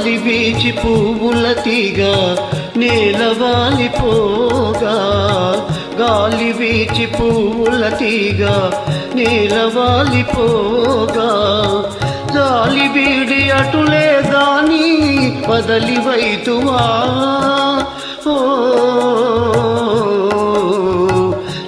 గాలి వీచి పువ్వుల తీగ నేలవాలిపోగా గాలి వీచి పువ్వుల తీగ నేలవాలిపోగా గాలి వీడి అటులే గాని వదలి వైతువా. ఓ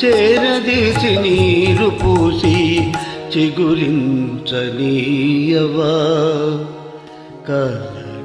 చేరదీసి నీరు పూసి చిగురించనీయవా. కల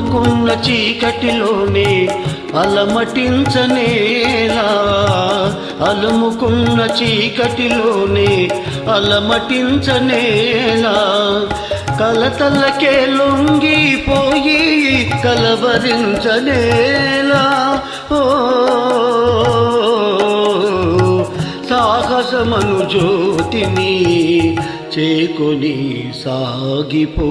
అలుముకున్న చీకటిలోనే అలమటించనేలా. అలుముకున్న చీకటిలోనే అలమటించనేలా. కలతలకే లొంగిపోయి కలవరించనేలా. ఓ సాహసమను జ్యోతిని చేకొని సాగిపో.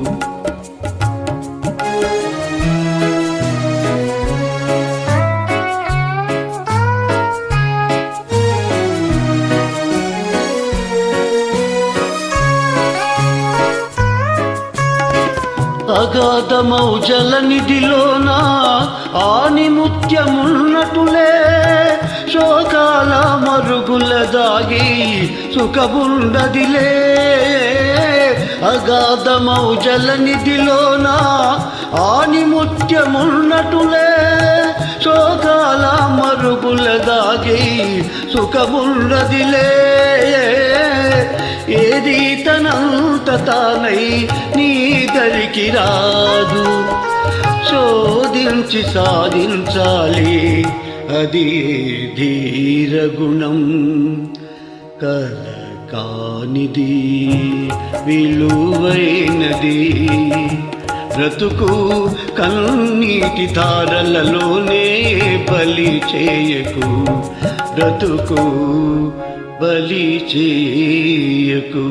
అగాధమౌ నిధిలోన ఆని ముత్యమున్నటులే. శోకాల మరుగుల దాగి సుఖముండదిలే. అగాధమౌ నిధిలోన ఆని ముత్యమున్నటులే. శోకాల మరుగుల దాగి సుఖముండదిలే. ఏది తనంత తానై నీ దరికి రాదు. శోధించి సాధించాలి. అది ధీరగుణం కలకానిది విలువైనది. బ్రతుకు కన్నీటి తారలలోనే బలి చేయకు. బ్రతుకు బలి చేయకు.